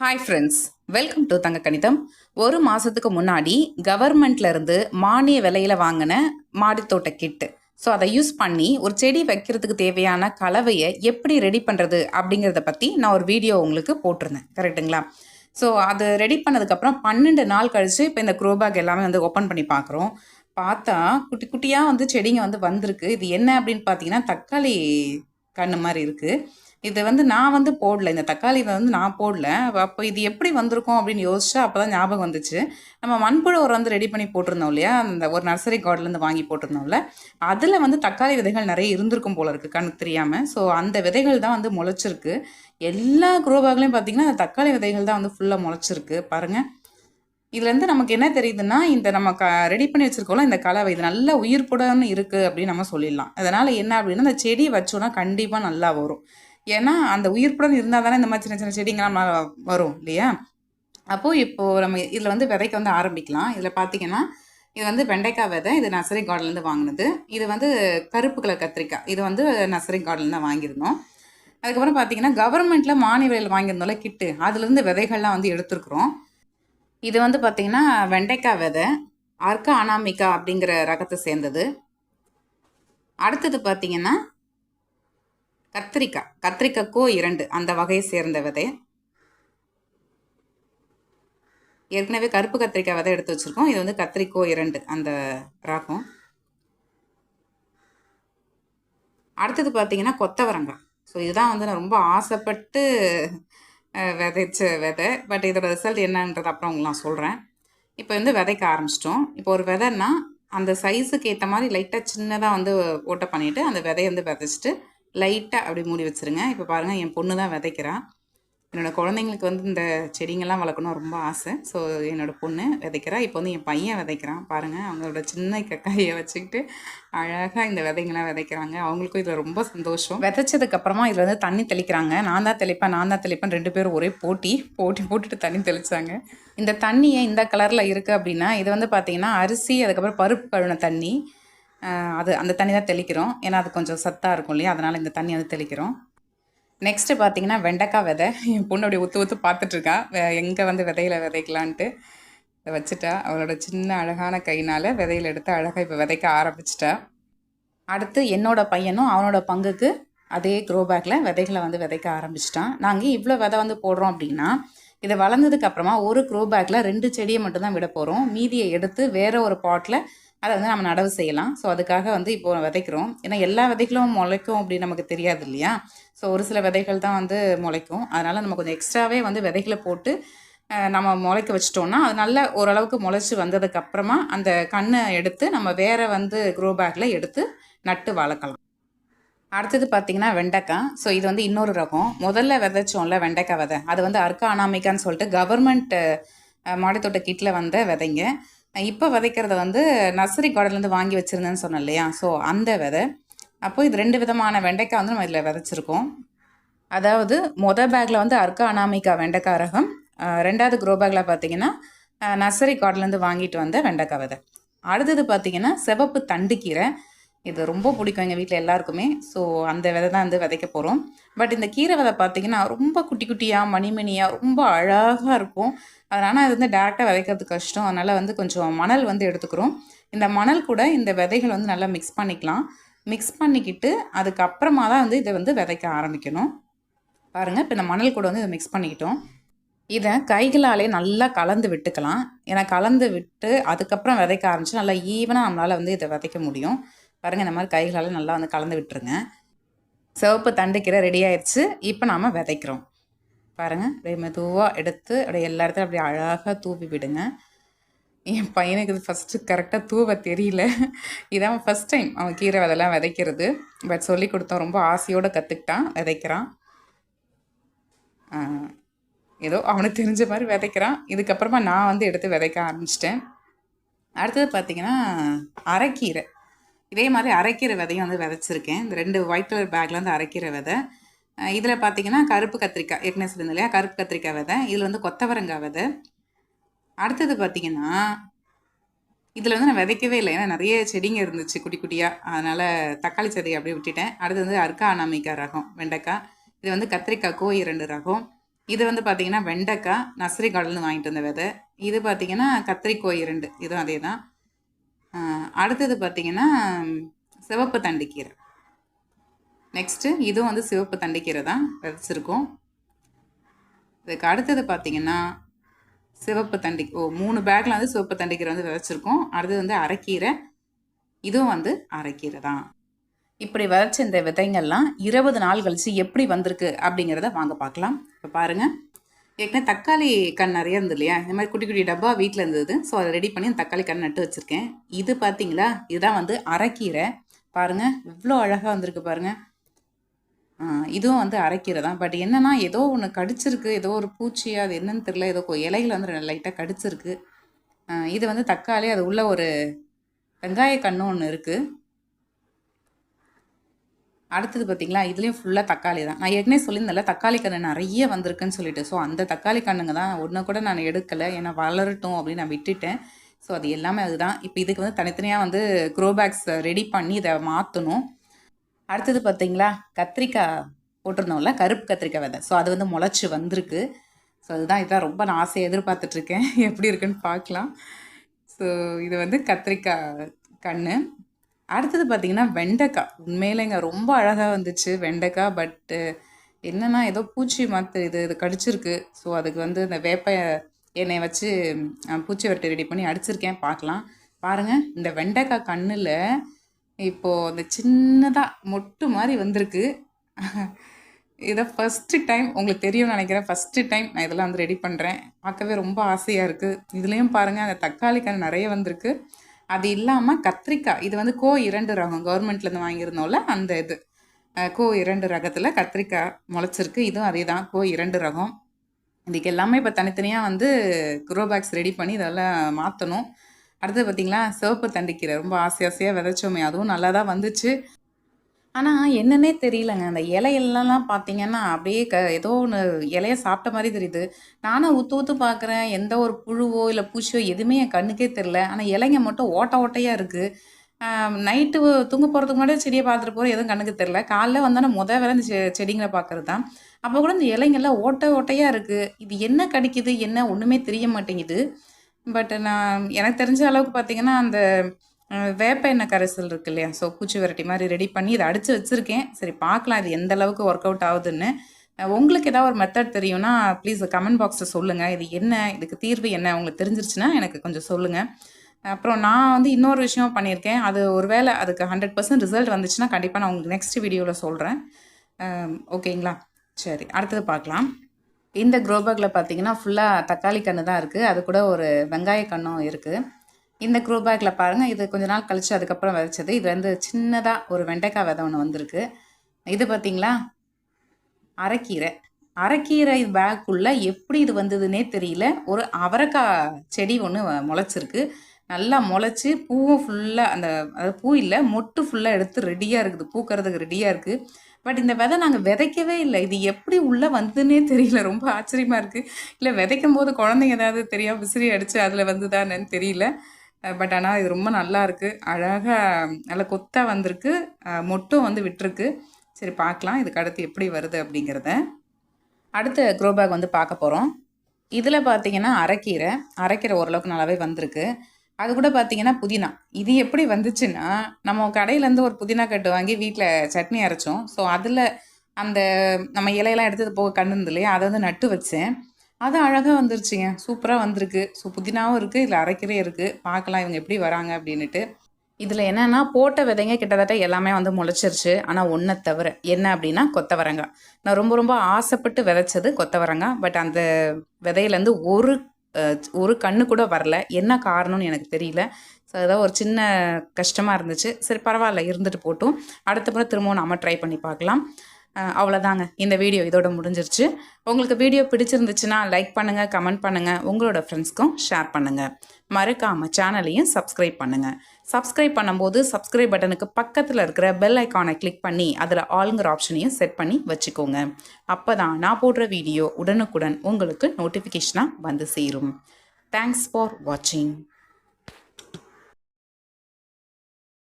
Hi friends welcome to தங்க கணிதம் ஒரு மாதத்துக்கு முன்னாடி கவர்மெண்ட்ல இருந்து மானிய விலையில் வாங்கின மாடித்தோட்ட கிட்டு ஸோ அதை யூஸ் பண்ணி ஒரு செடி வைக்கிறதுக்கு தேவையான கலவையை எப்படி ரெடி பண்ணுறது அப்படிங்கிறத பற்றி நான் ஒரு வீடியோ உங்களுக்கு போட்டிருந்தேன். கரெக்டுங்களா ஸோ அது ரெடி பண்ணதுக்கப்புறம் பன்னெண்டு நாள் கழித்து இப்போ இந்த குரோபேக் எல்லாமே வந்து ஓப்பன் பண்ணி பார்க்குறோம். பார்த்தா குட்டி குட்டியாக வந்து செடிங்க வந்து வந்திருக்கு. இது என்ன அப்படின்னு பார்த்தீங்கன்னா தக்காளி கன்று மாதிரி இருக்குது இது வந்து நான் வந்து போடல. இந்த தக்காளி வந்து நான் போடல. அப்போ இது எப்படி வந்திருக்கும் அப்படின்னு யோசிச்சா அப்போ தான் ஞாபகம் வந்துச்சு. நம்ம மண்புழு உரம் வந்து ரெடி பண்ணி போட்டிருந்தோம் இல்லையா? அந்த ஒரு நர்சரி கார்ட்லேருந்து வாங்கி போட்டிருந்தோம்ல. அதில் வந்து தக்காளி விதைகள் நிறைய இருந்திருக்கும் போல இருக்குது கண்ணுக்கு தெரியாமல் ஸோ அந்த விதைகள் தான் வந்து முளைச்சிருக்கு. எல்லா குரோபாக்லையும் பார்த்தீங்கன்னா அந்த தக்காளி விதைகள் தான் வந்து ஃபுல்லாக முளைச்சிருக்கு. பாருங்கள் இதுலேருந்து நமக்கு என்ன தெரியுதுன்னா இந்த நம்ம க ரெடி பண்ணி வச்சிருக்கோம்ல இந்த கலவை. இது நல்ல உயிர்ப்புடன்னு இருக்குது அப்படின்னு நம்ம சொல்லிடலாம். அதனால் என்ன அப்படின்னா இந்த செடி வச்சோன்னா கண்டிப்பாக நல்லா வரும். ஏன்னா அந்த உயிர்ப்புடன் இருந்தால் தானே இந்த மாதிரி சின்ன சின்ன செடிங்கெல்லாம் வரும் இல்லையா? அப்போது இப்போது நம்ம இதில் வந்து விதைக்க வந்து ஆரம்பிக்கலாம். இதில் பார்த்தீங்கன்னா இது வந்து வெண்டைக்காய் விதை. இது நர்சரி கார்டன்லேருந்து வாங்கினது. இது வந்து கருப்பு கலர் கத்திரிக்காய். இது வந்து நர்சரி கார்டன்லேருந்து தான் வாங்கியிருந்தோம். அதுக்கப்புறம் பார்த்தீங்கன்னா கவர்மெண்ட்டில் மானிய விலையில் வாங்கியிருந்தோம்ல கிட்டு. அதுலேருந்து விதைகள்லாம் வந்து எடுத்துருக்குறோம். இது வந்து பார்த்தீங்கன்னா வெண்டைக்காய் விதை அர்க்க அனாமிகா அப்படிங்கிற ரகத்தை சேர்ந்தது. அடுத்தது பார்த்தீங்கன்னா கத்திரிக்காய் கத்திரிக்காய் கோ இரண்டு அந்த வகையை சேர்ந்த விதை ஏற்கனவே கருப்பு கத்திரிக்காய் விதை எடுத்து வச்சுருக்கோம். இது வந்து கத்திரிக்கோ இரண்டு அந்த ரகம் அடுத்தது பார்த்தீங்கன்னா கொத்தவரங்காய். ஸோ இதுதான் வந்து நான் ரொம்ப ஆசைப்பட்டு விதைச்ச விதை. பட் இதோட ரிசல்ட் என்னன்றது அப்புறம் உங்களுக்கு நான் சொல்கிறேன் இப்போ வந்து விதைக்க ஆரம்பிச்சிட்டோம். இப்போ ஒரு விதைன்னா அந்த சைஸுக்கு ஏற்ற மாதிரி லைட்டாக சின்னதாக வந்து ஓட்டை பண்ணிவிட்டு அந்த விதையை வந்து விதைச்சிட்டு லைட்டாக அப்படி மூடி வச்சுருங்க. இப்போ பாருங்கள் என் பொண்ணு தான் விதைக்கிறான் என்னோடய குழந்தைங்களுக்கு வந்து இந்த செடிங்கெல்லாம் வளர்க்கணும் ரொம்ப ஆசை. ஸோ என்னோட பொண்ணு விதைக்கிறா. இப்போ வந்து என் பையன் விதைக்கிறான். பாருங்கள் அவங்களோட சின்ன கக்காயை வச்சுக்கிட்டு அழகாக இந்த விதைங்கெல்லாம் விதைக்கிறாங்க. அவங்களுக்கும் இதில் ரொம்ப சந்தோஷம். விதைச்சதுக்கப்புறமா இதில் வந்து தண்ணி தெளிக்கிறாங்க. நான் தான் தெளிப்பேன் நான் தான் தெளிப்பேன். ரெண்டு பேரும் ஒரே போட்டி. போட்டி போட்டுட்டு தண்ணி தெளிச்சாங்க. இந்த தண்ணியை இந்த கலரில் இருக்குது அப்படின்னா இது வந்து பார்த்திங்கன்னா அரிசி அதுக்கப்புறம் பருப்பு கழுவின தண்ணி. அது அந்த தண்ணி தான் தெளிக்கிறோம். ஏன்னா அது கொஞ்சம் சத்தாக இருக்கும் இல்லையா? அதனால் இந்த தண்ணி வந்து தெளிக்கிறோம். நெக்ஸ்ட்டு பார்த்தீங்கன்னா வெண்டைக்காய் விதை. என் பொண்ணு அப்படி ஒத்து ஒத்து பார்த்துட்ருக்கா. எங்கே வந்து விதையில விதைக்கலான்ட்டு. இதை வச்சுட்டா. அவளோட சின்ன அழகான கைனால் விதையில எடுத்து அழகாக இப்போ விதைக்க ஆரம்பிச்சிட்டா. அடுத்து என்னோடய பையனும் அவனோட பங்குக்கு அதே க்ரோ பேக்கில் விதைகளை வந்து விதைக்க ஆரம்பிச்சிட்டான். நாங்கள் இவ்வளோ விதை வந்து போடுறோம் அப்படின்னா இதை வளர்ந்ததுக்கு அப்புறமா ஒரு க்ரோ பேக்கில் ரெண்டு செடியை மட்டும்தான் விட போகிறோம் மீதியை எடுத்து வேற ஒரு பாட்டில் அதை வந்து நம்ம நடவு செய்யலாம். ஸோ அதுக்காக வந்து இப்போ விதைக்கிறோம். ஏன்னா எல்லா விதைகளும் முளைக்கும் அப்படின்னு நமக்கு தெரியாது இல்லையா? ஸோ ஒரு சில விதைகள் தான் வந்து முளைக்கும். அதனால் நம்ம கொஞ்சம் எக்ஸ்ட்ராவே வந்து விதைகளை போட்டு நம்ம முளைக்க வச்சிட்டோம்னா அது நல்ல ஓரளவுக்கு முளைச்சி வந்ததுக்கப்புறமா அந்த கண்ணை எடுத்து நம்ம வேற வந்து க்ரோ பேக்கில் எடுத்து நட்டு வளர்க்கலாம். அடுத்தது பார்த்தீங்கன்னா வெண்டைக்காய். ஸோ இது வந்து இன்னொரு ரகம். முதல்ல விதைச்சோம்ல வெண்டைக்காய் விதை. அது வந்து அர்க்க அனாமிக்கான்னு சொல்லிட்டு கவர்மெண்ட் மாடித்தோட்ட கிட்டில் வந்த விதைங்க. இப்போ விதைக்கிறத வந்து நர்சரி கார்டன்லேருந்து வாங்கி வச்சுருந்தேன்னு சொன்னேன் இல்லையா? ஸோ அந்த விதை. அப்போ இது ரெண்டு விதமான வெண்டைக்காய் வந்து நம்ம இதில் விதைச்சிருக்கோம். அதாவது மொதல் பேக்கில் வந்து அர்க்கா அனாமிகா வெண்டைக்காய் ரகம். ரெண்டாவது க்ரோ பேக்கில் பார்த்தீங்கன்னா நர்சரி கார்டன்லேருந்து வாங்கிட்டு வந்த வெண்டைக்காய் விதை. அடுத்தது பார்த்தீங்கன்னா சிவப்பு தண்டுக்கீரை இது ரொம்ப பிடிக்கும் எங்கள் வீட்டில் எல்லாருக்குமே. ஸோ அந்த விதை தான் வந்து விதைக்க போகிறோம் பட் இந்த கீரை விதை பார்த்திங்கன்னா ரொம்ப குட்டி குட்டியாக மணிமணியாக ரொம்ப அழகாக இருக்கும். அதனால் அது வந்து டேரெக்டாக விதைக்கிறது கஷ்டம். அதனால் வந்து கொஞ்சம் மணல் வந்து எடுத்துக்கிறோம். இந்த மணல் கூட இந்த விதைகள் வந்து நல்லா மிக்ஸ் பண்ணிக்கலாம். மிக்ஸ் பண்ணிக்கிட்டு அதுக்கப்புறமா தான் வந்து இதை வந்து விதைக்க ஆரம்பிக்கணும். பாருங்கள் இப்போ இந்த மணல் கூட வந்து இதை மிக்ஸ் பண்ணிக்கிட்டோம். இதை கைகளாலே நல்லா கலந்து விட்டுக்கலாம். ஏன்னா கலந்து விட்டு அதுக்கப்புறம் விதைக்க ஆரம்பிச்சு நல்லா ஈவனாக நம்மளால் வந்து இதை விதைக்க முடியும். பாருங்கள் இந்த மாதிரி கைகளால் நல்லா வந்து கலந்து விட்டுருங்க. சிவப்பு தண்டுக்கீரை ரெடி ஆயிடுச்சு. இப்போ நாம் விதைக்கிறோம். பாருங்கள் அப்படியே மெதுவாக எடுத்து அப்படியே எல்லா இடத்துலையும் அப்படியே அழகாக தூவி விடுங்க. என் பையனுக்கு இது ஃபஸ்ட்டு கரெக்டாக தூவ தெரியல. இதான் ஃபஸ்ட் டைம் அவன் கீரை விதைலாம் விதைக்கிறது. பட் சொல்லி கொடுத்தோம் ரொம்ப ஆசையோடு கற்றுக்கிட்டான் விதைக்கிறான். ஏதோ அவனுக்கு தெரிஞ்ச மாதிரி விதைக்கிறான். இதுக்கப்புறமா நான் வந்து எடுத்து விதைக்க ஆரம்பிச்சிட்டேன். அடுத்தது பார்த்தீங்கன்னா அரைக்கீரை. இதே மாதிரி அரைக்கிற விதையும் வந்து விதைச்சிருக்கேன். இந்த ரெண்டு ஒயிட் கலர் பேக்கில் வந்து அரைக்கிற விதை. இதில் பார்த்தீங்கன்னா கருப்பு கத்திரிக்காய் ஏற்கனவே சொல்லியிருந்தேன் இல்லையா? கருப்பு கத்திரிக்காய் விதை. இதில் வந்து கொத்தவரங்காய் விதை. அடுத்தது பார்த்தீங்கன்னா இதில் வந்து நான் விதைக்கவே இல்லை. ஏன்னா நிறைய செடிங்க இருந்துச்சு குட்டி குட்டியாக அதனால் தக்காளி செடியை அப்படியே விட்டுட்டேன். அடுத்து வந்து அர்க்கா அனாமிக்கா ரகம் வெண்டைக்காய். இது வந்து கத்திரிக்காய் கோய் ரெண்டு ரகம். இது வந்து பார்த்தீங்கன்னா வெண்டைக்காய் நர்சரி கார்டன்ல வாங்கிட்டு வந்த விதை. இது பார்த்தீங்கன்னா கத்திரிக்கோய் இரண்டு. இதுவும் அதே தான் அடுத்தது பார்த்தீங்கன்னா சிவப்பு தண்டுக்கீரை. நெக்ஸ்ட்டு இதுவும் வந்து சிவப்பு தண்டுக்கீரை தான் விதைச்சிருக்கோம் இதுக்கு அடுத்தது பார்த்தீங்கன்னா சிவப்பு தண்டி ஓ மூணு பேக்கில் வந்து சிவப்பு தண்டிக்கீரை வந்து விதைச்சிருக்கோம் அடுத்தது வந்து அரைக்கீரை. இதுவும் வந்து அரைக்கீரை தான். இப்படி விதைச்ச இந்த விதைங்கள்லாம் இருபது நாள் கழிச்சு எப்படி வந்திருக்கு அப்படிங்கிறத வாங்க பார்க்கலாம். இப்போ பாருங்கள் ஏற்கனவே தக்காளி கண் நிறைய இருந்தது இல்லையா? இந்த மாதிரி குட்டி குட்டி டப்பா வீட்டில் இருந்தது. ஸோ அதை ரெடி பண்ணி அந்த தக்காளி கண் நட்டு வச்சுருக்கேன். இது பார்த்தீங்களா இதுதான் வந்து அரைக்கீரை. பாருங்கள் இவ்வளோ அழகாக வந்திருக்கு பாருங்கள் இதுவும் வந்து அரைக்கீரை தான். பட் என்னென்னா ஏதோ ஒன்று கடிச்சிருக்கு. ஏதோ ஒரு பூச்சி அது என்னன்னு தெரியல. ஏதோ இலைகள் வந்து லைட்டாக கடிச்சிருக்கு. இது வந்து தக்காளி. அது உள்ள ஒரு வெங்காய கண்ணு ஒன்று இருக்குது அடுத்தது பார்த்தீங்களா இதுலேயும் ஃபுல்லாக தக்காளி தான். நான் ஏற்கனவே சொல்லியிருந்தேன்ல தக்காளி கன்று நிறைய வந்திருக்குன்னு சொல்லிட்டு. ஸோ அந்த தக்காளி கண்ணுங்க தான் ஒன்று கூட நான் எடுக்கலை. ஏன்னா வளரட்டும் அப்படின்னு நான் விட்டுட்டேன். ஸோ அது எல்லாமே அதுதான். இப்போ இதுக்கு வந்து தனித்தனியாக வந்து க்ரோ பேக்ஸ் ரெடி பண்ணி இதை மாற்றணும் அடுத்தது பார்த்தீங்களா கத்திரிக்காய் போட்டிருந்தோம்ல கருப்பு கத்திரிக்காய் விதை. ஸோ அது வந்து முளைச்சி வந்திருக்கு. ஸோ அதுதான் இதான் ரொம்ப நான் ஆசையை எதிர்பார்த்துட்ருக்கேன் எப்படி இருக்குன்னு பார்க்கலாம். ஸோ இது வந்து கத்திரிக்காய் கன்று அடுத்தது பார்த்தீங்கன்னா வெண்டைக்காய். உண்மையிலேங்க ரொம்ப அழகாக வந்துச்சு வெண்டைக்காய் பட்டு என்னன்னா ஏதோ பூச்சி மாத்து இது இது கடிச்சிருக்கு. ஸோ அதுக்கு வந்து இந்த வேப்ப எண்ணெய் வச்சு பூச்சி வெட்டி ரெடி பண்ணி அடிச்சிருக்கேன். பார்க்கலாம். பாருங்கள் இந்த வெண்டைக்காய் கண்ணில் இப்போது அந்த சின்னதாக மொட்டு மாதிரி வந்திருக்கு. இதை ஃபஸ்ட்டு டைம் உங்களுக்கு தெரியும்னு நினைக்கிறேன். ஃபஸ்ட்டு டைம் நான் இதெல்லாம் வந்து ரெடி பண்ணுறேன் பார்க்கவே ரொம்ப ஆசையாக இருக்குது இதுலேயும் பாருங்கள் அந்த தக்காளி கன்று நிறைய வந்திருக்கு. அது இல்லாமல் கத்திரிக்காய் இது வந்து கோ இரண்டு ரகம் கவர்மெண்ட்லேருந்து வாங்கியிருந்தோம்ல அந்த இது. கோ இரண்டு ரகத்தில் கத்திரிக்காய் முளைச்சிருக்கு. இதுவும் அதே தான் கோ இரண்டு ரகம். இதுக்கு எல்லாமே இப்போ தனித்தனியாக வந்து குரோபேக்ஸ் ரெடி பண்ணி இதெல்லாம் மாற்றணும் அடுத்து பார்த்தீங்களா சிவப்பு தண்டிக்கீரை ரொம்ப ஆசை ஆசையாக விதைச்சோமே அதுவும் நல்லா தான் வந்துச்சு. ஆனால் என்னன்னே தெரியலங்க. அந்த இலையெல்லாம் பார்த்தீங்கன்னா அப்படியே க ஏதோ ஒன்று இலைய சாப்பிட்ட மாதிரி தெரியுது. நானும் ஊற்று ஊற்று பார்க்குறேன் எந்த ஒரு புழுவோ இல்லை பூச்சியோ எதுவுமே என் கண்ணுக்கே தெரில ஆனால் இலைங்க மட்டும் ஓட்ட ஓட்டையாக இருக்குது நைட்டு தூங்க போகிறதுக்கு முன்னாடி செடியை பார்த்துட்டு போகிற எதுவும் கண்ணுக்கு தெரில காலைல வந்தோன்னா முத வேலை இந்த செ செடிங்களை பார்க்குறது தான் அப்போ கூட இந்த இலைங்கெல்லாம் ஓட்ட ஓட்டையாக இருக்குது இது என்ன கடிக்குது? என்ன? ஒன்றுமே தெரிய மாட்டேங்குது. பட் நான் எனக்கு தெரிஞ்ச அளவுக்கு பார்த்தீங்கன்னா அந்த வேப்ப எண்ணெய் கரைசல் இருக்கு இல்லையா? ஸோ பூச்சி விரட்டி மாதிரி ரெடி பண்ணி இதை அடித்து வச்சுருக்கேன். சரி பார்க்கலாம் இது எந்த அளவுக்கு ஒர்க் அவுட் ஆகுதுன்னு. உங்களுக்கு ஏதாவது ஒரு மெத்தட் தெரியும்னா ப்ளீஸ் கமெண்ட் பாக்ஸில் சொல்லுங்கள் இது என்ன? இதுக்கு தீர்வு என்ன? உங்களுக்கு தெரிஞ்சிருச்சுன்னா எனக்கு கொஞ்சம் சொல்லுங்கள் அப்புறம் நான் வந்து இன்னொரு விஷயம் பண்ணியிருக்கேன். அது ஒரு வேளை அதுக்கு ஹண்ட்ரட் பர்சன்ட் ரிசல்ட் வந்துச்சுன்னா கண்டிப்பாக நான் உங்களுக்கு நெக்ஸ்ட் வீடியோவில் சொல்கிறேன் ஓகேங்களா? சரி அடுத்தது பார்க்கலாம். இந்த க்ரோபேக்கில் பார்த்தீங்கன்னா ஃபுல்லாக தக்காளி கன்று தான் இருக்குது அது கூட ஒரு வெங்காய கன்றும் இருக்குது இந்த க்ரோ பேக்கில் பாருங்கள் இது கொஞ்ச நாள் கழித்து அதுக்கப்புறம் விதைச்சது. இது வந்து சின்னதாக ஒரு வெண்டைக்காய் விதை ஒன்று வந்திருக்கு. இது பார்த்தீங்களா அரைக்கீரை. அரைக்கீரை பேக்குள்ளே எப்படி இது வந்ததுன்னே தெரியல. ஒரு அவரைக்காய் செடி ஒன்று முளைச்சிருக்கு. நல்லா முளைச்சி பூவும் ஃபுல்லாக அந்த அது பூ இல்லை மொட்டு ஃபுல்லாக எடுத்து ரெடியாக இருக்குது. பூக்கிறதுக்கு ரெடியாக இருக்குது பட் இந்த விதை நாங்கள் விதைக்கவே இல்லை. இது எப்படி உள்ளே வந்ததுன்னே தெரியல. ரொம்ப ஆச்சரியமாக இருக்குது இல்லை விதைக்கும் போது குழந்தைங்க ஏதாவது தெரியாம விசிறி அடித்து அதில் வந்துதானேன்னு தெரியல. பட் ஆனால் இது ரொம்ப நல்லா இருக்குது அழகாக நல்ல கொத்தாக வந்திருக்கு. மொட்டும் வந்து விட்டுருக்கு. சரி பார்க்கலாம் இதுக்கு அடுத்து எப்படி வருது அப்படிங்கிறத. அடுத்த க்ரோ பேக் வந்து பார்க்க போகிறோம் இதில் பார்த்தீங்கன்னா அரைக்கீரை. அரைக்கீரை ஓரளவுக்கு நல்லாவே வந்திருக்கு. அது கூட பார்த்தீங்கன்னா புதினா. இது எப்படி வந்துச்சுன்னா நம்ம கடையிலேருந்து ஒரு புதினா கட்டு வாங்கி வீட்டில் சட்னி அரைச்சோம். ஸோ அதில் அந்த நம்ம இலையெல்லாம் எடுத்தது போக கண்டு இருந்தது இல்லையா? அதை வந்து நட்டு வச்சேன். அது அழகாக வந்துருச்சுங்க. சூப்பராக வந்திருக்கு. ஸோ புதினாவும் இருக்குது இதில் அரைக்கீரை இருக்குது பார்க்கலாம் இவங்க எப்படி வராங்க அப்படின்ட்டு இதில் என்னென்னா போட்ட விதைங்க கிட்டத்தட்ட எல்லாமே வந்து முளைச்சிருச்சு. ஆனால் ஒன்றை தவிர என்ன அப்படின்னா கொத்தவரங்காய். நான் ரொம்ப ரொம்ப ஆசைப்பட்டு விதைச்சது கொத்தவரங்காய். பட் அந்த விதையிலேருந்து ஒரு ஒரு கண்ணு கூட வரல. என்ன காரணம்னு எனக்கு தெரியல. ஸோ அதான் ஒரு சின்ன கஷ்டமாக இருந்துச்சு. சரி பரவாயில்ல இருந்துட்டு போட்டும். அடுத்த முறை திரும்பவும் நாம் ட்ரை பண்ணி பார்க்கலாம். அவ்வளோதாங்க இந்த வீடியோ இதோட முடிஞ்சிருச்சு. உங்களுக்கு வீடியோ பிடிச்சிருந்துச்சுன்னா லைக் பண்ணுங்கள் கமெண்ட் பண்ணுங்கள் உங்களோட ஃப்ரெண்ட்ஸ்க்கும் ஷேர் பண்ணுங்கள் மறக்காமல் சேனலையும் சப்ஸ்கிரைப் பண்ணுங்கள் சப்ஸ்கிரைப் பண்ணும்போது சப்ஸ்கிரைப் பட்டனுக்கு பக்கத்தில் இருக்கிற பெல் ஐக்கானை கிளிக் பண்ணி அதில் ஆளுங்கிற ஆப்ஷனையும் செட் பண்ணி வச்சுக்கோங்க. அப்போ தான் நான் போடுற வீடியோ உடனுக்குடன் உங்களுக்கு நோட்டிஃபிகேஷனாக வந்து சேரும். தேங்க்ஸ் ஃபார் வாட்சிங்